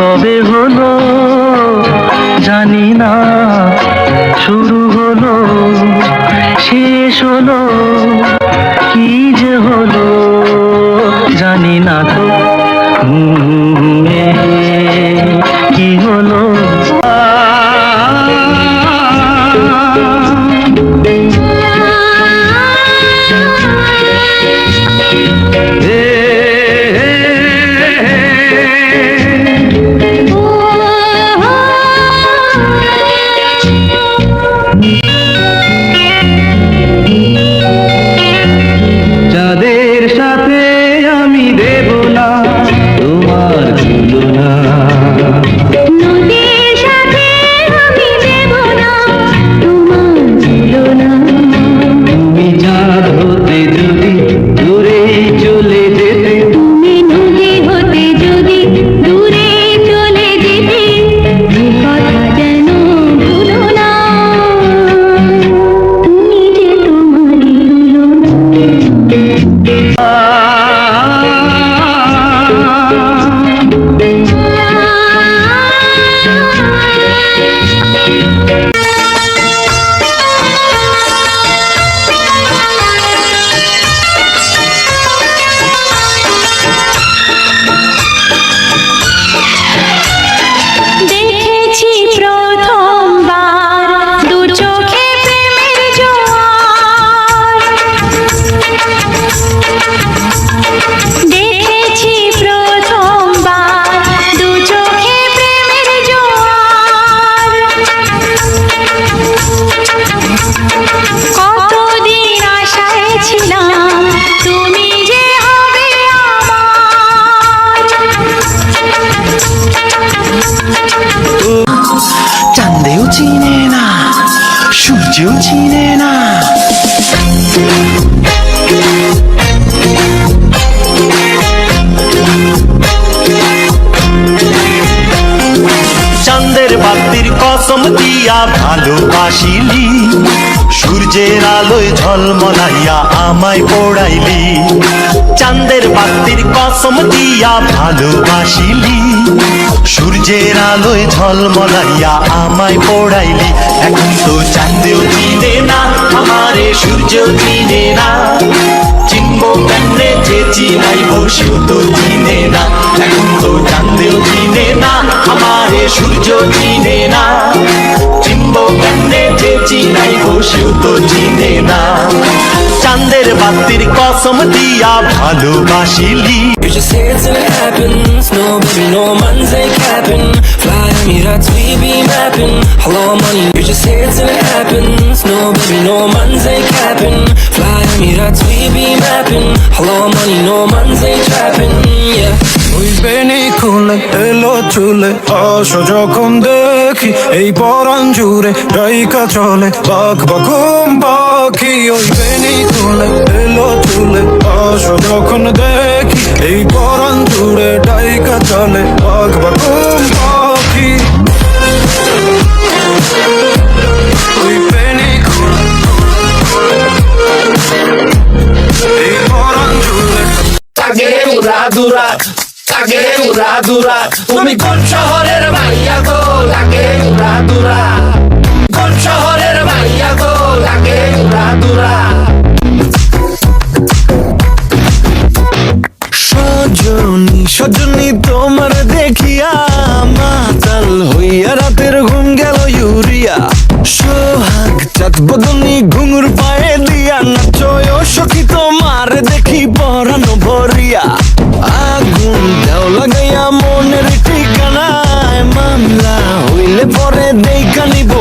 কবে হলো, জানি না, শুরু হলো, শেষ হলো, কি যে হলো, জানি না তো হুম সূর্যও চিনে না চাঁদের কসম দিয়া ভালোবাসিলি, সূর্যের আলোয় ঝলমলাইয়া আমায় পড়াইলি। চাঁদের বাতির কসম দিয়া ভালোবাসিলি, সূর্যের আলোয় ঝলমলাইয়া আমায় পড়াইলি। এখন তো চাঁদেও চিনে না, আমারে সূর্য চিনে না। চিনবো কেমনে যে চিনাই বসেও তো চিনে না এখন তো চাঁদেও চিনে না আমারে সূর্য চিনে না চিনবো কেমনে যে চিনাই বসেও তো চিনে না চাঁদের বাতির কসম দিয়া ভালোবাসিলি just say it till it happens. No, baby, no man's ain't capping. Fly Emirates, we be mapping. Hello, money. You just it till it happens. No, baby, no man's ain't capping. Fly Emirates, we be mapping. Hello, money, no man's ain't trapping. Yeah. ওই বেনি খুলে এলো চুলে আসো যখন দেখি এই পরাণ জুড়ে ডাইকা চলে বাঘ বাঘুম পাখি ওই বেনি খুলে এলো চুলে আসো যখন দেখি এই পরাণ জুড়ে ডাইকা চলে দুরা লাগে উড়া দুরা তুমি কোন শহরের মাইয়া গো? লাগে উড়া কোন শহরের মাইয়া গো? লাগে উড়া সজনী সজনী তোমার দেখিয়া মাতাল হইয়া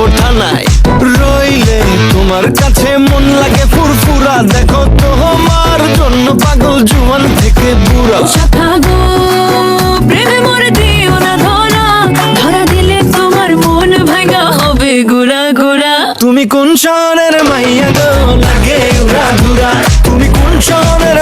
বোঠানায় রইলে তোমার কাছে মন লাগে ফুরফুরা। দেখো তোমার জন্য পাগল জুয়ান থেকে বুড়া। থাকো প্রেমে মরে দিও না ধরা। ধরা দিলে তোমার মন ভাঙা হবে গুড়া গুড়া। তুমি কোন শহরের মাইয়া গো? লাগে উড়া ধুরা। তুমি কোন শহরের